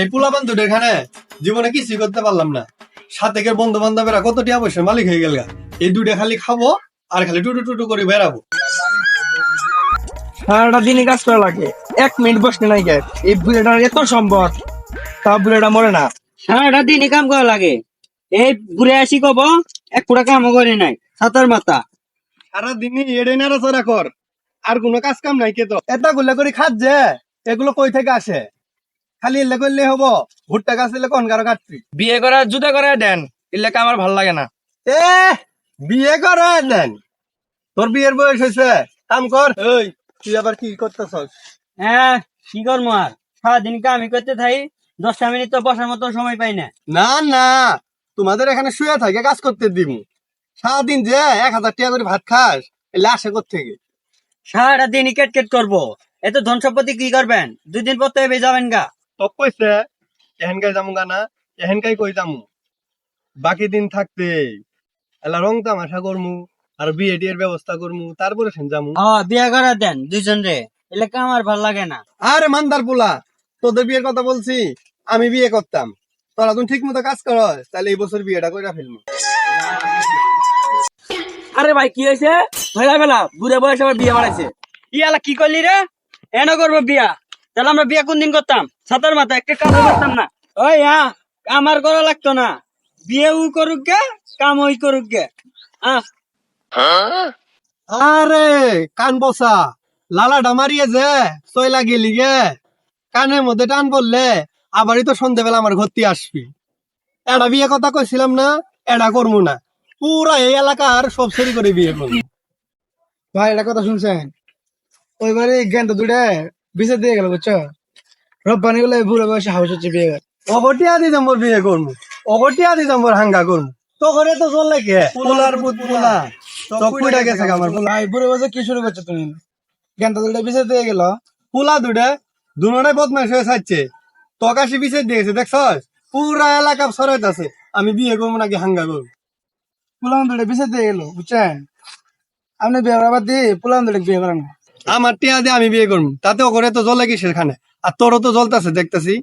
এই পোলাপান দুটো এখানে জীবনে কিছুই করতে পারলাম না। সাতেকের বন্ধু বান্ধবেরা কত টিয়া পয়সার মালিক হয়ে গেল। এই দুটো খালি খাব আর খালি টুটু টুটু করে বেড়াবো। সারাটা দিনই কাজ করা লাগে। এক মিনিট বসতে নাই গে। এই বুড়েটার এত সম্পদ তা বুড়েটা মরে না। সারাটা দিনই কাম করা লাগে। এই বুড়ে আসি কব এক পুরা কামও করে নাই। সাতার মাথা। সারাদিনই এড়ে নাড়াচড়া কর। আর কোনো কাজ কাম নাই কে তো। এটা গুলা করে যে এগুলো কই থেকে আসে? খালি এলে করলে হব। ভুট্টা গাছ এলে কোন কারও কাটছি বিয়ে করা জুতা করে দেন এলাকা আমার ভালো লাগে না। এ বিয়ে করা দেন? তোর বিয়ের বয়স হয়েছে কাম কর। এই তুই আবার কি করতেছস? হ্যাঁ কি করব আর? সারাদিন কামই করতে থাকি দশটা মিনিট তো বসার মতো সময় পাই না। না না তোমাদের এখানে শুয়ে থাকে কাজ করতে দিব সারাদিন যে এক হাজার টাকা করে ভাত খাস এলে আসে থেকে সারাটা দিনই কেট কেট করব এত ধন সম্পত্তি কি করবেন? দুই দিন পর তো এবে যাবেন গা। তো কইছে এহেনকাই যামু গানা এহেনকাই কই যামু। বাকি দিন থাকতে এলা রং তামাশা করমু আর বিয়ে টিয়ের ব্যবস্থা করমু তারপরে সেন যামু। ও বিয়ে করা দেন দুইজন রে এলাকা আমার ভালো লাগে না। আরে মান্দার পোলা তোদের বিয়ের কথা বলছি আমি বিয়ে করতাম। তোরা তুমি ঠিক মতো কাজ কর তাহলে এই বছর বিয়েটা কইরা ফেলব আরে ভাই কি হয়েছে? ভেলা ভেলা বুড়ে বয়স আবার বিয়ে বাড়াইছে ইয়ালা কি করলি রে? এন করব বিয়া। তাহলে আমরা বিয়া কোন দিন করতাম? সাতার মাথা একটা কাজ করতাম না। ওই হ্যাঁ আমার করা লাগতো না। বিয়ে উ করুক গে কাম ওই করুক গে। আরে কান বসা। লালাটা মারিয়ে যে সয়লা গেলি গে। কানের মধ্যে টান বললে আবারই তো সন্ধ্যেবেলা আমার ঘরতে আসবি। এটা বিয়ে কথা কইছিলাম না এটা করব না। পুরা এই এলাকার সব সেরি করে বিয়ে করব ভাই এটা কথা শুনছেন? ওইবারে জ্ঞান তো দুটা বিছে দিয়ে গেল বুঝছ? রব্বানি গুলো বুড়ে বয়সে হাউস হচ্ছে বিয়ে করে। অগটিয়া দি যাম্বর বিয়ে করব অগটিয়া দি যাম্বর হাঙ্গা করব তো ঘরে তো চললে কে? পোলার পুত পোলা। তো কুইটা গেছে আমার পোলা। ভাই বুড়ে বয়সে কি শুরু করছ তুমি? দুটা বিছে দিয়ে গেল। পোলা দুটা দুটাই বদমাশ হয়ে যাচ্ছে তকাশি বিছে দিয়েছে দেখছস? পুরা এলাকা সরাইতেছে আমি বিয়ে করব নাকি হাঙ্গা করব পুলাম দুটা বিছে দিয়ে গেল বুঝছেন? আপনি বিয়ে করাবার দিয়ে পুলাম দুটা বিয়ে করেন। আমার টিয়া দিয়ে আমি বিয়ে করব। তাতেও করে তো জলে কি সেখানে আর তোরও তো জ্বলতেছে, দেখতেছি।